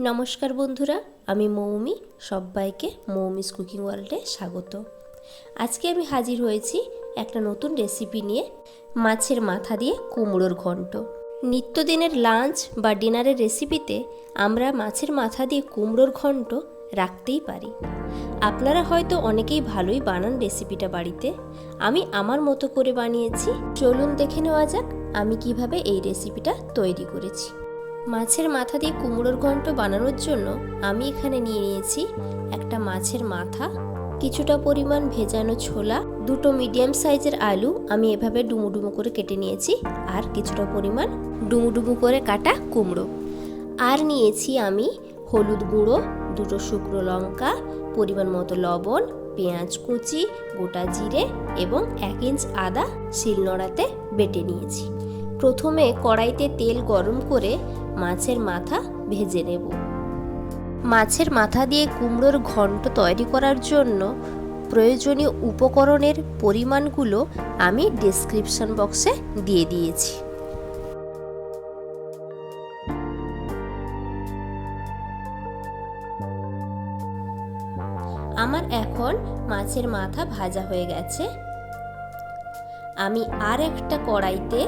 নমস্কার বন্ধুরা, আমি মৌমি, সবাইকে মৌমিস কুকিং ওয়ার্ল্ডে স্বাগত। আজকে আমি হাজির হয়েছি একটা নতুন রেসিপি নিয়ে, মাছের মাথা দিয়ে কুমড়োর ঘন্ট। নিত্যদিনের লাঞ্চ বা ডিনারের রেসিপিতে আমরা মাছের মাথা দিয়ে কুমড়োর ঘন্ট রাখতেই পারি। আপনারা হয়তো অনেকেই ভালোই বানান রেসিপিটা বাড়িতে। আমি আমার মতো করে বানিয়েছি। চলুন দেখে নেওয়া যাক আমি কীভাবে এই রেসিপিটা তৈরি করেছি। মাছের মাথা দিয়ে কুমড়োর ঘন্ট বানানোর জন্য আমি এখানে নিয়ে নিয়েছি একটা মাছের মাথা, কিছুটা পরিমাণ ভেজানো ছোলা, দুটো মিডিয়াম সাইজের আলু, আমি এভাবে ডুমু ডুমু করে কেটে নিয়েছি, আর কিছুটা পরিমাণ ডুমু ডুমু করে কাটা কুমড়ো। আর নিয়েছি আমি হলুদ গুঁড়ো, দুটো শুকনো লঙ্কা, পরিমাণ মতো লবণ, পেঁয়াজ কুচি, গোটা জিরে এবং এক ইঞ্চ আদা শিলনোড়াতে বেটে নিয়েছি। প্রথমে কড়াইতে তেল গরম করে মাছের মাথা ভেজে নেব। মাছের মাথা দিয়ে কুমড়োর ঘন্ট তৈরি করার জন্য প্রয়োজনীয় উপকরণের পরিমাণগুলো আমি ডিসক্রিপশন বক্সে দিয়ে দিয়েছি। আমার এখন মাছের মাথা ভাজা হয়ে গেছে। আমি আর একটা কড়াইতে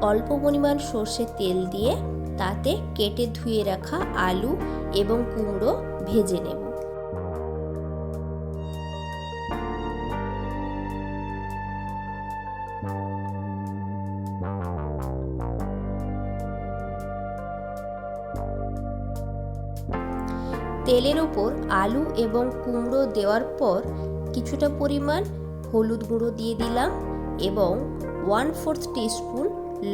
অল্প পরিমাণ সর্ষের তেল দিয়ে তাতে কেটে ধুয়ে রাখা আলু এবং কুমড়ো ভেজে নেব। তেলের ওপর আলু এবং কুমড়ো দেওয়ার পর কিছুটা পরিমাণ হলুদ গুঁড়ো দিয়ে দিলাম এবং ওয়ান ফোর্থ টিস্পুন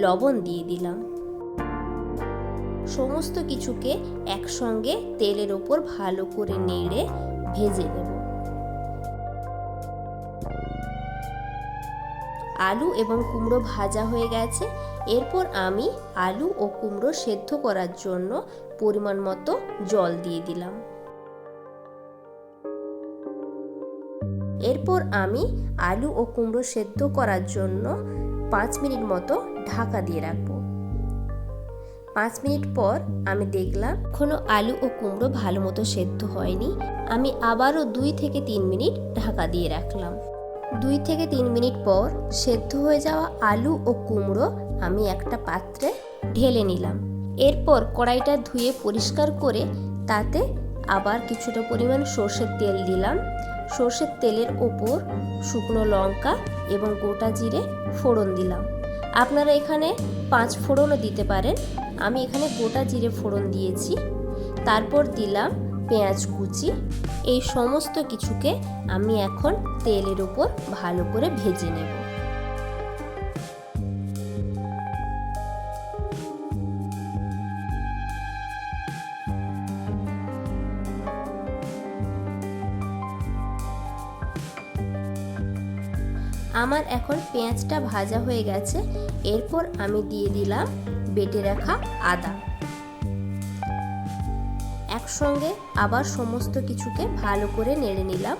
লবণ দিয়ে দিলাম। সমস্ত কিছুকে একসঙ্গে তেলের ওপর ভালো করে নেড়ে ভেজে নেব। আলু এবং কুমড়ো ভাজা হয়ে গেছে। এরপর আমি আলু ও কুমড়ো সেদ্ধ করার জন্য পরিমাণ মতো জল দিয়ে দিলাম। এরপর আমি আলু ও কুমড়ো সেদ্ধ করার জন্য পাঁচ মিনিট মতো ঢাকা দিয়ে রাখব। পাঁচ মিনিট পর আমি দেখলাম এখনও আলু ও কুমড়ো ভালো মতো সেদ্ধ হয়নি। আমি আবারও দুই থেকে তিন মিনিট ঢাকা দিয়ে রাখলাম। দুই থেকে তিন মিনিট পর সেদ্ধ হয়ে যাওয়া আলু ও কুমড়ো আমি একটা পাত্রে ঢেলে নিলাম। এরপর কড়াইটা ধুয়ে পরিষ্কার করে তাতে আবার কিছুটা পরিমাণ সর্ষের তেল দিলাম। সর্ষের তেলের ওপর শুকনো লঙ্কা এবং গোটা জিরে ফোড়ন দিলাম। আপনারা এখানে পাঁচ ফোড়নও দিতে পারেন। আমি এখানে গোটা জিরে ফোড়ন দিয়েছি, তারপর দিলাম পেঁয়াজ কুচি। এই সমস্ত কিছুকে আমি এখন তেলের উপর ভালো করে ভেজে নেব। আমার এখন পেঁয়াজটা ভাজা হয়ে গেছে, এরপর আমি দিয়ে দিলাম বেটে রাখা আদা। একসঙ্গে আবার সমস্ত কিছুকে ভালো করে নেড়ে নিলাম।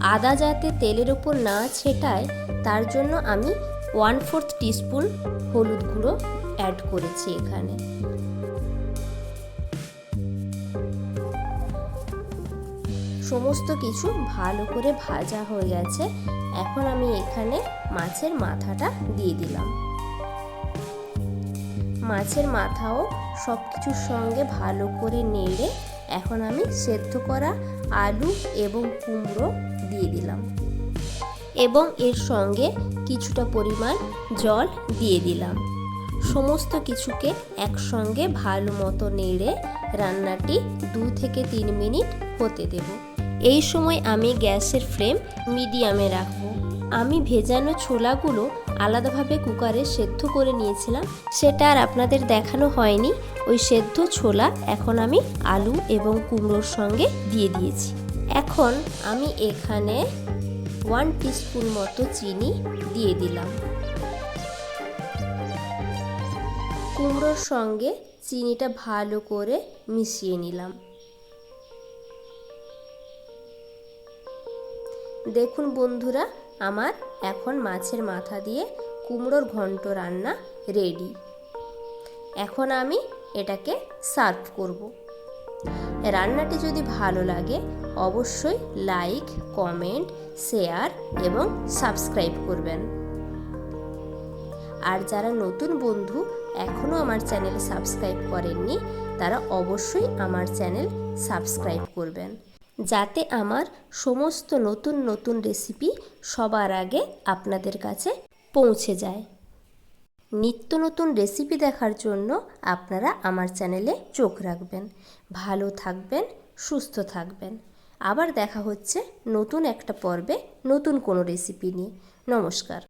আদা যাতে তেলের ওপর না ছেটায়, তার জন্য আমি ওয়ান ফোর্থ টিস্পুন হলুদ গুঁড়ো অ্যাড করেছি এখানে। সমস্ত কিছু ভালো করে ভাজা হয়ে গেছে। এখন আমি এখানে মাছের মাথাটা দিয়ে দিলাম। মাছের মাথাও সব কিছুর সঙ্গে ভালো করে নেড়ে এখন আমি সেদ্ধ করা আলু এবং কুমড়ো দিয়ে দিলাম। এবং এর সঙ্গে কিছুটা পরিমাণ জল দিয়ে দিলাম। সমস্ত কিছুকে একসঙ্গে ভালো মতো নেড়ে রান্নাটি দু থেকে তিন মিনিট হতে দেব। এই সময় আমি গ্যাসের ফ্লেম মিডিয়ামে রাখব। আমি ভেজানো ছোলাগুলো আলাদাভাবে কুকারে সেদ্ধ করে নিয়েছিলাম। সেটা আর আপনাদের দেখানো হয়নি। ওই সেদ্ধ ছোলা এখন আমি আলু এবং কুমড়োর সঙ্গে দিয়ে দিয়েছি। এখন আমি এখানে ওয়ান টিস্পুন মতো চিনি দিয়ে দিলাম। কুমড়োর সঙ্গে চিনিটা ভালো করে মিশিয়ে নিলাম। দেখুন বন্ধুরা আমার এখন মাছের মাথা দিয়ে কুমড়োর ঘন্ট রান্না রেডি এখন আমি এটাকে সার্ভ করব। রান্নাটি যদি ভালো লাগে, অবশ্যই লাইক কমেন্ট শেয়ার এবং সাবস্ক্রাইব করবেন। আর যারা নতুন বন্ধু এখনও আমার চ্যানেল সাবস্ক্রাইব করেননি, তারা অবশ্যই আমার চ্যানেল সাবস্ক্রাইব করবেন। যাতে আমার সমস্ত নতুন নতুন রেসিপি সবার আগে আপনাদের কাছে পৌঁছে যায়। নিত্য নতুন রেসিপি দেখার জন্য আপনারা আমার চ্যানেলে চোখ রাখবেন। ভালো থাকবেন, সুস্থ থাকবেন। আবার দেখা হচ্ছে নতুন একটা পর্বে নতুন কোনো রেসিপি নিয়ে। নমস্কার।